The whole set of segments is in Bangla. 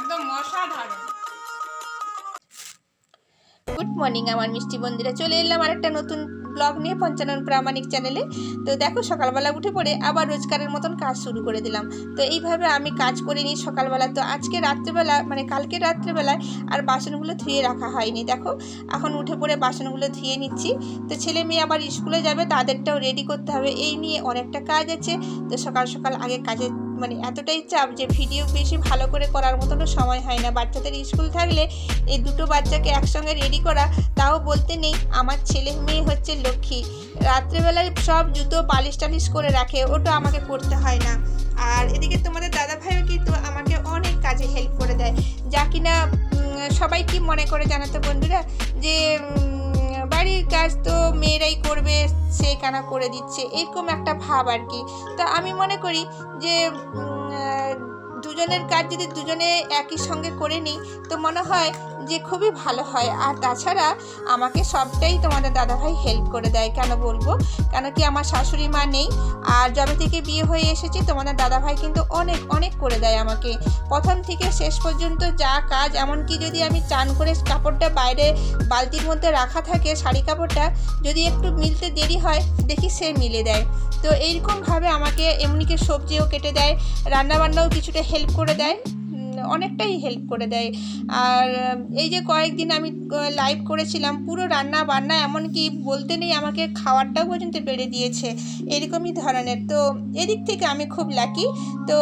একদম অসাধারণ। গুড মর্নিং আমার মিষ্টি বন্ধুরা। চলে এলাম আর একটা নতুন ব্লগ নিয়ে পঞ্চানন প্রামাণিক চ্যানেলে তো দেখো, সকালবেলা উঠে পড়ে আবার রোজগারের মতন কাজ শুরু করে দিলাম। তো এইভাবে আমি কাজ করে নিই সকালবেলা। তো আজকে রাত্রেবেলা মানে কালকে রাত্রেবেলায় আর বাসনগুলো ধুয়ে রাখা হয়নি। দেখো, এখন উঠে পড়ে বাসনগুলো ধুয়ে নিচ্ছি। তো ছেলে মেয়ে আবার স্কুলে যাবে, তাদেরটাও রেডি করতে হবে। এই নিয়ে অনেকটা কাজ আছে। তো সকাল সকাল আগে কাজে মানে এতটাই চাপ যে ভিডিও বেশি ভালো করে করার মতনও সময় হয় না। বাচ্চাদের স্কুল থাকলে এই দুটো বাচ্চাকে একসঙ্গে রেডি করা তাও বলতে নেই আমার ছেলে মেয়ে হচ্ছে লক্ষ্মী। রাত্রেবেলায় সব জুতো পালিশ টালিশ করে রাখে ওটা আমাকে করতে হয় না। আর এদিকে তোমাদের দাদা ভাইও কিন্তু আমাকে অনেক কাজে হেল্প করে দেয়। যা কিনা সবাই কি মনে করে জানাতো বন্ধুরা? যে বাড়ির কাজ তো মেয়েরাই করবে সে কেন করে দিচ্ছে, এরকম একটা ভাব আর কি। তা আমি মনে করি যে দুজনের কাজ যদি দুজনে একই সঙ্গে করে নিই, তো মনে হয় যে খুবই ভালো হয়। আর তাছাড়া আমাকে সবটাই তোমাদের দাদাভাই হেল্প করে দেয়, কেন বলব? কেন কি আমার শাশুড়ি মা নেই। আর যবে থেকে বিয়ে হয়ে এসেছি, তোমাদের দাদাভাই কিন্তু অনেক অনেক করে দেয় আমাকে। প্রথম থেকে শেষ পর্যন্ত যা কাজ, এমনকি যদি আমি চান করে কাপড়টা বাইরে বালতির মধ্যে রাখা থাকে, শাড়ি কাপড়টা, যদি একটু মিলতে দেরি হয়, দেখি সে মিলে দেয়। তো এইরকমভাবে আমাকে এমনিকে সবজিও কেটে দেয়, রান্নাবান্নাও কিছুটা হেল্প করে দেয় অনেকটাই হেল্প করে দেয়। আর, এই যে কয়েকদিন আমি লাইভ করেছিলাম, পুরো রান্না বান্না, এমনকি বলতে নেই আমাকে খাওয়ারটাও পর্যন্ত বেড়ে দিয়েছে, এরকমই ধরনের। তো, এদিক থেকে আমি খুব লাকি তো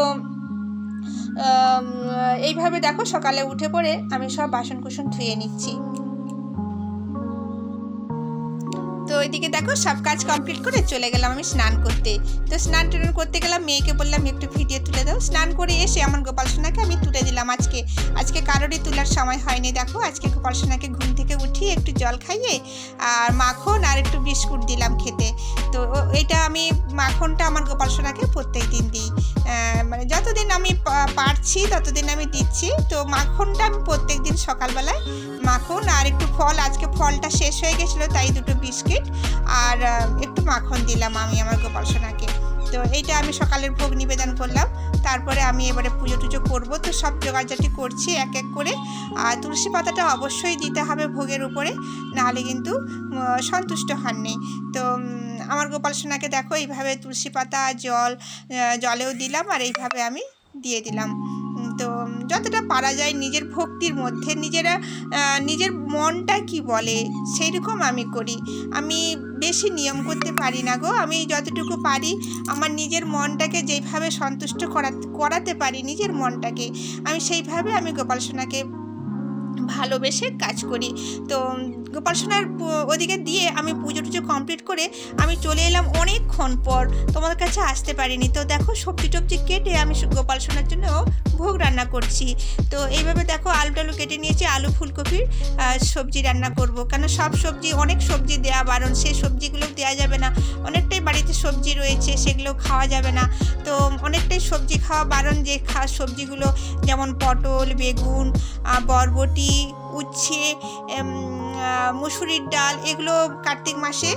এইভাবে দেখো সকালে উঠে পড়ে আমি সব বাসন কুসন ধুয়ে নিচ্ছি। ওইদিকে দেখো সব কাজ কমপ্লিট করে চলে গেলাম আমি স্নান করতে। তো স্নান টান করতে গেলাম, মেয়েকে বললাম, একটু ভিডিও তুলে দাও। স্নান করে এসে আমার গোপাল সোনাকে আমি তুলে দিলাম আজকে। আজকে কারোরই তোলার সময় হয়নি, দেখো। আজকে গোপাল সোনাকে ঘুম থেকে উঠিয়ে একটু জল খাইয়ে আর মাখন আর একটু বিস্কুট দিলাম খেতে। তো এটা আমি মাখনটা আমার গোপাল সোনাকে প্রত্যেক দিন দিই। আমি পারছি, ততদিন আমি দিচ্ছি। তো মাখনটা আমি প্রত্যেক দিন সকালবেলায় মাখন। আর একটু ফল, আজকে ফলটা শেষ হয়ে গেছিল, তাই দুটো বিস্কিট। আর একটু মাখন দিলাম আমি আমার গোপাল সোনাকে। তো এইটা আমি সকালের ভোগ নিবেদন করলাম। তারপরে আমি এবারে পুজো টুজো করব। তো সব জোগাড়জাটি করছি এক এক করে। আর তুলসী পাতাটা অবশ্যই দিতে হবে ভোগের উপরে। নাহলে কিন্তু সন্তুষ্ট হননি। তো আমার গোপাল সোনাকে দেখো, এইভাবে তুলসী পাতা, জল জলেও দিলাম। আর এইভাবে আমি দিয়ে দিলাম। তো যতটা পারা যায় নিজের ভক্তির মধ্যে, নিজেরা নিজের মনটা কি বলে সেই রকম আমি করি। আমি বেশি নিয়ম করতে পারি না গো। আমি যতটুকু পারি আমার নিজের মনটাকে যেইভাবে সন্তুষ্ট করা, করাতে পারি নিজের মনটাকে, আমি সেইভাবে আমি গোপাল সোনাকে ভালোবেসে কাজ করি। তো গোপাল সোনার ওদিকে দিয়ে আমি পুজো টুজো কমপ্লিট করে আমি চলে এলাম অনেকক্ষণ পর। তোমার কাছে আসতে পারিনি। তো দেখো সবজি টবজি কেটে আমি গোপাল সোনার জন্য ভোগ রান্না করছি। তো এইভাবে দেখো আলু টালু কেটে নিয়েছি, আলু ফুলকপির সবজি রান্না করব। কেন সব সবজি, অনেক সবজি দেওয়া বারণ, সেই সবজিগুলো দেওয়া যাবে না। অনেকটাই বাড়িতে সবজি রয়েছে, সেগুলো খাওয়া যাবে না। তো অনেকটাই সবজি খাওয়া বারণ যে খাওয়া সবজিগুলো যেমন পটল, বেগুন বরবটি উচ্ছে মুসুরির ডাল, এগুলো কার্তিক মাসে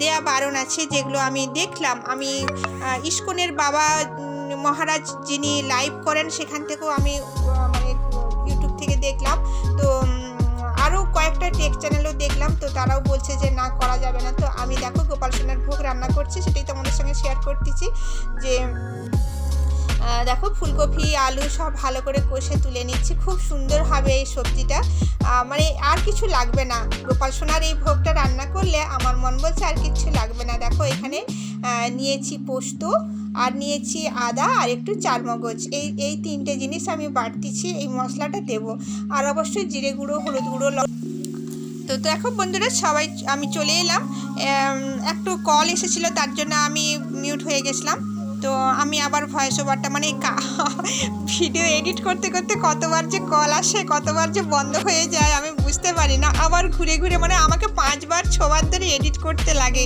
দেয়া বারণ আছে, যেগুলো আমি দেখলাম। আমি ইস্কনের বাবা মহারাজ যিনি লাইভ করেন, সেখান থেকেও আমি মানে ইউটিউব থেকে দেখলাম। তো আরও কয়েকটা টেক চ্যানেলও দেখলাম, তো তারাও বলছে যে, না, করা যাবে না। তো আমি দেখো, গোপাল সোনার ভোগ রান্না করছি, সেটাই তোমাদের সঙ্গে শেয়ার করতেছি যে দেখো, ফুলকপি, আলু সব ভালো করে কষে তুলে নিচ্ছি। খুব সুন্দর হবে এই সবজিটা। মানে আর কিছু লাগবে না। গোপাল সোনার এই ভোগটা রান্না করলে আমার মন বলছে আর কিছু লাগবে না। দেখো, এখানে নিয়েছি পোস্ত, আর নিয়েছি আদা, আর একটু চারমগজ। এই এই তিনটে জিনিস আমি বাড়তিছি, এই মশলাটা দেব। আর অবশ্যই জিরে গুঁড়ো, হলুদ গুঁড়ো তো দেখো বন্ধুরা সবাই, আমি চলে এলাম। একটু কল এসেছিল, তার জন্য আমি মিউট হয়ে গেছিলাম। তো আমি আবার ভয়েস ওভারটা মানে ভিডিও এডিট করতে করতে কতবার যে কল আসে, কতবার যে বন্ধ হয়ে যায়, আমি বুঝতে পারি না। আবার ঘুরে ঘুরে মানে আমাকে পাঁচবার, ছবার ধরে এডিট করতে লাগে।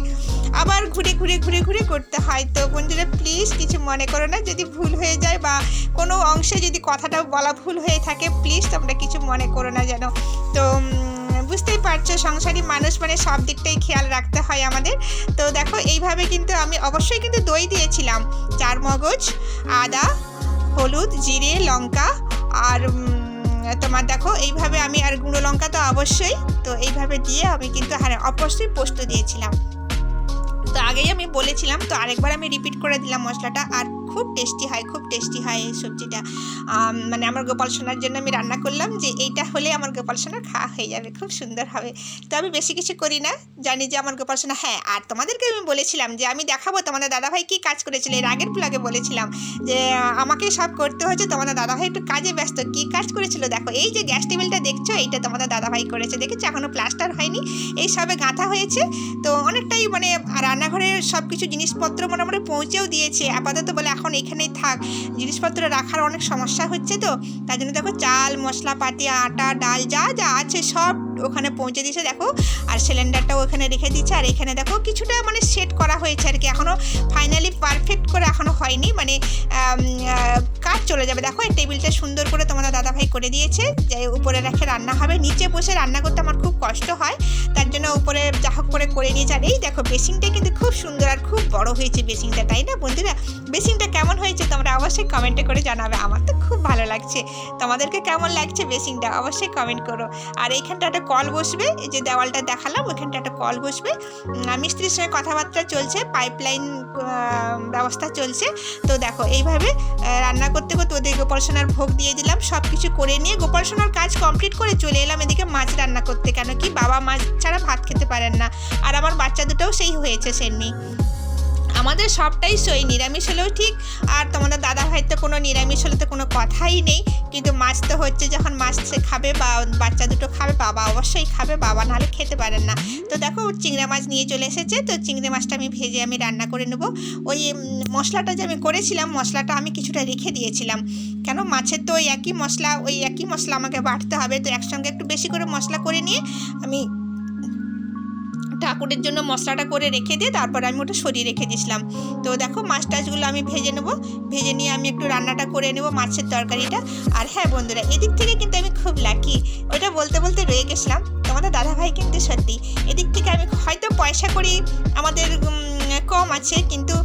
আবার ঘুরে ঘুরে ঘুরে ঘুরে করতে হয়। তো বন্ধুরা প্লিজ কিছু মনে করো না। যদি ভুল হয়ে যায় বা কোনো অংশে যদি কথাটা বলা ভুল হয়ে থাকে প্লিজ তোমরা কিছু মনে করো না যেন। তো বুঝতেই পারছ, সংসারী মানুষ মানে সব দিকটাই খেয়াল রাখতে হয় আমাদের। তো দেখো, এইভাবে কিন্তু আমি অবশ্যই কিন্তু দই দিয়েছিলাম। চার মগজ আদা, হলুদ, জিরে, লঙ্কা আর তোমার দেখো, এইভাবে আমি আর গুঁড়ো লঙ্কা তো অবশ্যই। তো এইভাবে দিয়ে আমি কিন্তু হ্যাঁ অবশ্যই পোস্ত দিয়েছিলাম। তো আগেই আমি বলেছিলাম, তো আরেকবার আমি রিপিট করে দিলাম মশলাটা। আর খুব টেস্টি হয়, খুব টেস্টি হয় এই সবজিটা। মানে আমার গোপাল সোনার জন্য আমি রান্না করলাম যে এইটা হলে আমার গোপাল সোনার খাওয়া হয়ে যাবে, খুব সুন্দর হবে। তো আমি বেশি কিছু করি না, জানি যে আমার গোপাল সোনা হ্যাঁ আর তোমাদেরকে আমি বলেছিলাম যে আমি দেখাবো, তোমাদের দাদাভাই কী কাজ করেছিল, এর আগের ব্লগে বলেছিলাম যে আমাকে সব করতে হয়েছে, তোমাদের দাদাভাই একটু কাজে ব্যস্ত, কী কাজ করেছিল? দেখো, এই যে গ্যাস টেবিলটা দেখছ, এইটা তোমাদের দাদাভাই করেছে, দেখেছ? এখনও প্লাস্টার হয়নি, এই সবে গাঁথা হয়েছে। তো অনেকটাই মানে রান্নাঘরের সব কিছু জিনিসপত্র মোটামুটি পৌঁছেও দিয়েছে, আপাতত বলে এখন এখানেই থাক। জিনিসপত্র রাখার অনেক সমস্যা হচ্ছে তো। তার জন্য দেখো চাল, মশলাপাতি, আটা, ডাল যা যা আছে সব ওখানে পৌঁছে দিয়েছে, দেখো। আর সিলিন্ডারটাও ওখানে রেখে দিচ্ছে আর এখানে দেখো, কিছুটা মানে সেট করা হয়েছে আর কি। এখনও ফাইনালি পারফেক্ট করে এখনও হয়নি। মানে কাজ চলে যাবে। দেখো, এই টেবিলটা সুন্দর করে তোমাদের দাদাভাই করে দিয়েছে। যে উপরে রেখে রান্না হবে। নিচে বসে রান্না করতে আমার খুব কষ্ট হয়। তার জন্য উপরে যা হোক করে করে নিয়েছে। আর এই দেখো বেসিংটা কিন্তু খুব সুন্দর আর খুব বড় হয়েছে বেসিংটা তাই না বন্ধুরা? বেসিংটা কেমন হয়েছে তোমরা অবশ্যই কমেন্টে করে জানাবে। আমার তো খুব ভালো লাগছে। তোমাদেরকে কেমন লাগছে বেসিংটা অবশ্যই কমেন্ট করো। আর এইখানটা একটা কল বসবে, এই যে দেওয়ালটা দেখালাম ওইখানটা একটা কল বসবে। মিস্ত্রির সঙ্গে কথাবার্তা চলছে পাইপলাইন ব্যবস্থা চলছে। তো দেখো, এইভাবে রান্না করতে করতে ওদের গোপাল সোনার ভোগ দিয়ে দিলাম সব কিছু করে নিয়ে গোপাল সোনার কাজ কমপ্লিট করে চলে এলাম এদিকে মাছ রান্না করতে। কেন কি, বাবা মাছ ছাড়া ভাত খেতে পারেন না। আর আমার বাচ্চা দুটোও সেই হয়েছে, সেমনি। আমাদের সবটাই সই, নিরামিষ হলেও ঠিক, আর তোমাদের দাদা ভাই তো কোনো নিরামিষ হলে তো কোনো কথাই নেই। কিন্তু মাছ তো হচ্ছে যখন মাছ সে খাবে বা বাচ্চা দুটো খাবে, বাবা অবশ্যই খাবে, বাবা নাহলে খেতে পারেন না। তো দেখো চিংড়া মাছ নিয়ে চলে এসেছে, তো চিংড়ি মাছটা আমি ভেজে আমি রান্না করে নেব। ওই মশলাটা যে আমি করেছিলাম, মশলাটা আমি কিছুটা রেখে দিয়েছিলাম। কেন? মাছের তো ওই একই মশলা, ওই একই মশলা আমাকে বাটতে হবে, তো একসঙ্গে একটু বেশি করে মশলা করে নিয়ে আমি ঠাকুরের জন্য মশলাটা করে রেখে দিয়ে তারপর আমি ওটা সরিয়ে রেখে দিয়েছিলাম। তো দেখো মাছ টাছগুলো আমি ভেজে নেব। ভেজে নিয়ে আমি একটু রান্নাটা করে নেব মাছের তরকারিটা। আর হ্যাঁ বন্ধুরা, এদিক থেকে কিন্তু আমি খুব লাকি ওটা বলতে বলতে রয়ে গেছিলাম। তোমাদের দাদাভাই কিন্তু সত্যি। এদিক থেকে আমি হয়তো পয়সা করি আমাদের কম আছে কিন্তু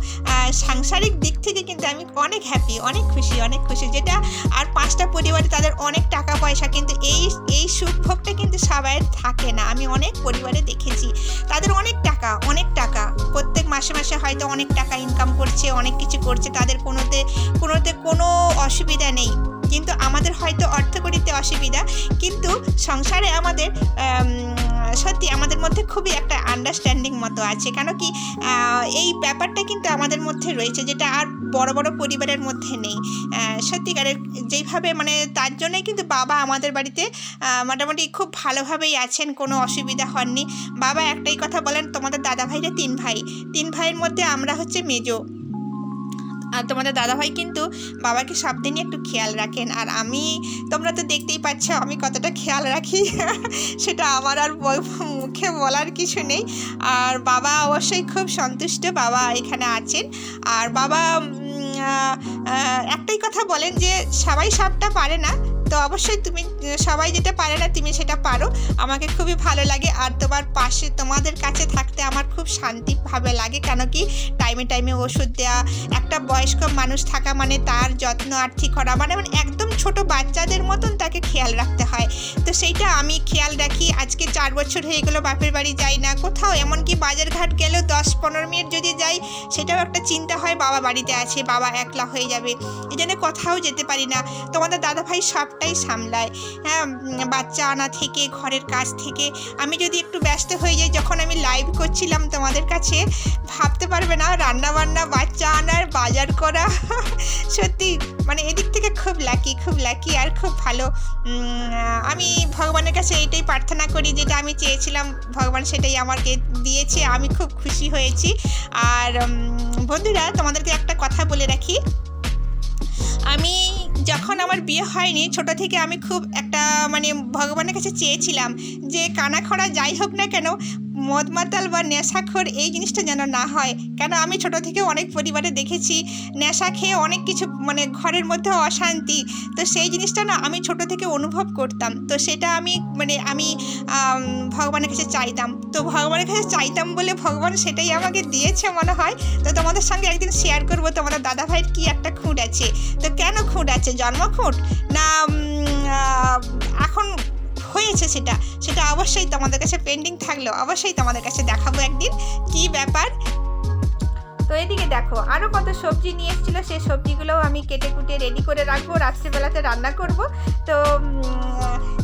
সাংসারিক দিক থেকে কিন্তু আমি অনেক হ্যাপি অনেক খুশি অনেক খুশি। যেটা আর পাঁচটা পরিবারে তাদের অনেক টাকা পয়সা কিন্তু এই এই সুখভোগটা কিন্তু সবাই থাকে না। আমি অনেক পরিবারে দেখেছি তাদের অনেক টাকা অনেক টাকা। প্রত্যেক মাসে মাসে হয়তো অনেক টাকা ইনকাম করছে অনেক কিছু করছে তাদের কোনোতে কোনোতে কোনো অসুবিধা নেই। কিন্তু আমাদের হয়তো অর্থকরিতে অসুবিধা কিন্তু সংসারে আমাদের আম, সত্যি আমাদের মধ্যে খুবই একটা আন্ডারস্ট্যান্ডিং মতো আছে। কেন কি এই ব্যাপারটা কিন্তু আমাদের মধ্যে রয়েছে, যেটা আর বড় বড় পরিবারের মধ্যে নেই। সত্যিকারের যেইভাবে মানে তার জন্যই কিন্তু বাবা আমাদের বাড়িতে মোটামুটি খুব ভালোভাবেই আছেন, কোনো অসুবিধা হননি। বাবা একটাই কথা বলেন, তোমাদের দাদা ভাইরা তিন ভাই। তিন ভাইয়ের মধ্যে আমরা হচ্ছে মেজো। তোমাদের দাদাভাই কিন্তু বাবাকে সব দিনই একটু খেয়াল রাখেন। আর আমি, তোমরা তো দেখতেই পাচ্ছ, আমি কতটা খেয়াল রাখি, সেটা আমার আর মুখে বলার কিছু নেই। আর বাবা অবশ্যই খুব সন্তুষ্ট, বাবা এখানে আছেন। আর বাবা একটাই কথা বলেন যে, সবাই সাপটা পারে না। তো অবশ্যই তুমি, সবাই যেটা পারে না, তুমি সেটা পারো। আমাকে খুবই ভালো লাগে আর তোমার পাশে, তোমাদের কাছে থাকতে আমার খুব শান্তিভাবে লাগে। কেন কি টাইমে টাইমে ওষুধ দেওয়া একটা বয়স্ক মানুষ থাকা মানে তার যত্ন আর ঠিক করা মানে মানে একদম ছোট বাচ্চাদের মতন তাকে খেয়াল রাখতে হয়। তো সেইটা আমি খেয়াল রাখি, আজকে চার বছর হয়ে গেলো, বাপের বাড়ি যাই না, কোথাও এমনকি বাজারঘাট গেলেও দশ পনেরো মিনিট যদি যাই, সেটাও একটা চিন্তা হয়, বাবা বাড়িতে আছে, বাবা একলা হয়ে যাবে এই জন্য কোথাও যেতে পারি না। তোমাদের দাদা ভাই সবটাই সামলায়। হ্যাঁ বাচ্চা আনা থেকে, ঘরের কাজ থেকে। আমি যদি একটু ব্যস্ত হয়ে যাই, যখন আমি লাইভ করছিলাম তোমাদের কাছে, ভাবতে পারবে না রান্না বান্না বাচ্চা আনার, বাজার করা, সত্যি মানে এদিক থেকে খুব লাকি খুব লাকি আর খুব ভালো। আমি ভগবানের কাছে এইটাই প্রার্থনা করি, যেটা আমি চেয়েছিলাম, ভগবান সেটাই আমাকে দিয়েছে, আমি খুব খুশি হয়েছি। আর বন্ধুরা, তোমাদেরকে একটা কথা বলে রাখি। আমি যখন আমার বিয়ে হয়নি, ছোট থেকে আমি খুব একটা মানে ভগবানের কাছে চেয়েছিলাম যে কানাখড়া যাই হোক না কেন মদ মাতাল বা নেশাখোর এই জিনিসটা যেন না হয়। কেন আমি ছোট থেকে অনেক পরিবারে দেখেছি নেশা খেয়ে অনেক কিছু মানে ঘরের মধ্যে অশান্তি। তো সেই জিনিসটা না আমি ছোট থেকে অনুভব করতাম। তো সেটা আমি মানে আমি ভগবানের কাছে চাইতাম। তো ভগবানের কাছে চাইতাম বলে ভগবান সেটাই আমাকে দিয়েছে মনে হয়। তো তোমাদের সঙ্গে একদিন শেয়ার করব তোমাদের দাদা ভাইয়ের কি একটা খুঁট আছে। তো কেন খুঁট আছে? জন্ম খুঁট না এখন হয়েছে সেটা সেটা অবশ্যই তোমাদের কাছে পেন্ডিং থাকলেও অবশ্যই তোমাদের কাছে দেখাবো একদিন কি ব্যাপার। তো এদিকে দেখো আরও কত সবজি নিয়ে এসেছিল সেই সবজিগুলোও আমি কেটে কুটে রেডি করে রাখব, রাত্রিবেলাতে রান্না করব। তো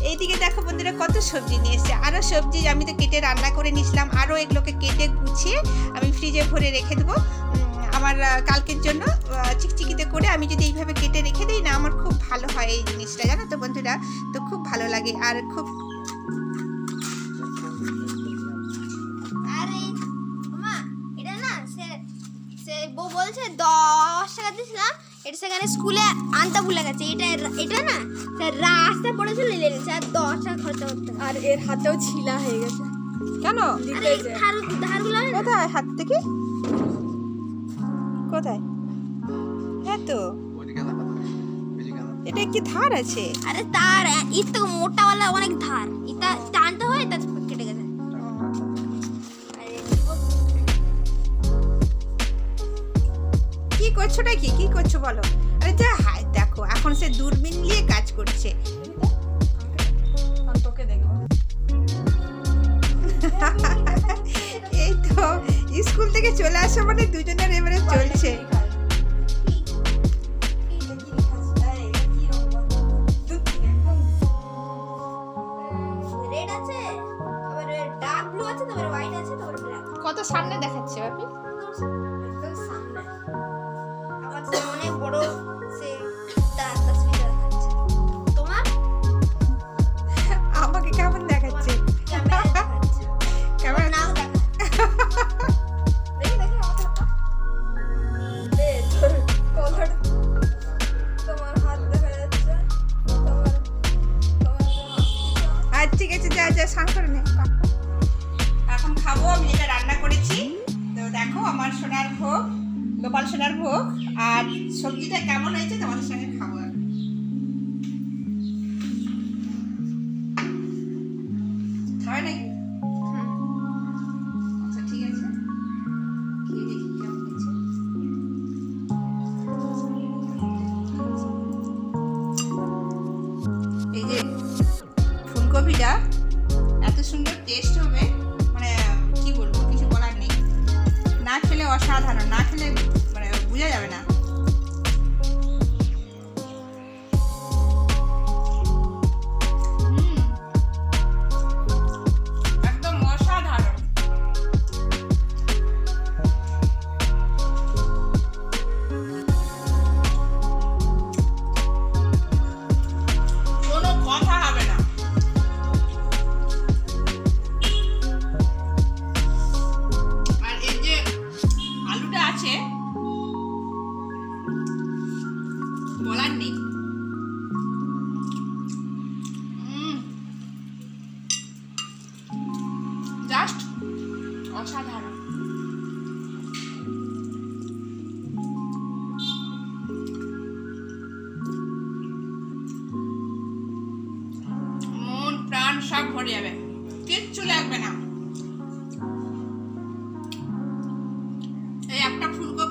এইদিকে দেখো বন্ধুরা কত সবজি নিয়ে এসছে আরও সবজি আমি তো কেটে রান্না করে নিয়েছিলাম আরও এগুলোকে কেটে গুছিয়ে আমি ফ্রিজে ভরে রেখে দেবো আমার কালকের জন্য চিকচিকিতে করে আমি যদি এইভাবে ভালো হয় এই জিনিসটা জানো তো বন্ধুরা? তো খুব ভালো লাগে আর খুব আরে মা এটা না সে সে বউ বলছে দশ টাকা দিয়েছিলাম এটা সেখানে স্কুলে আনতে ভুলে গেছে। এটা এটা না রাস্তা পড়েছিল নিয়ে নিয়েছে আর দশ টাকা খরচা করতে আর এর হাতেও ছিলা হয়ে গেছে। কেন? ধারগুলো কোথায় হাত থেকে? কোথায়? হ্যাঁ তো। এটা কি ধার আছে? আরে তার এর থেকে মোটাওয়ালা অনেক ধার। এটা টানতে হয় তা কেটে গেছে। কি করছ নাকি? কি করছ বলো? আরে যা হাই দেখো এখন সে দূরবীন নিয়ে কাজ করছে। এই তো স্কুল থেকে চলে আসা মানে দুজনের এবারে চলছে।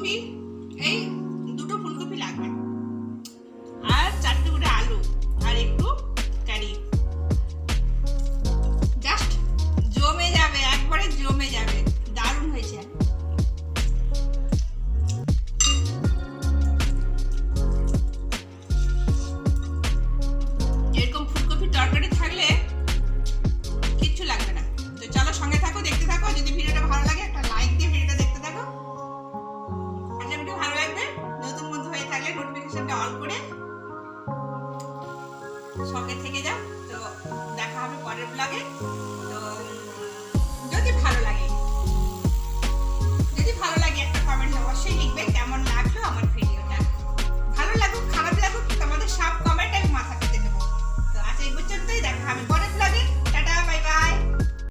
ফুলকপি এই দুটো ফুলকপি লাগবে।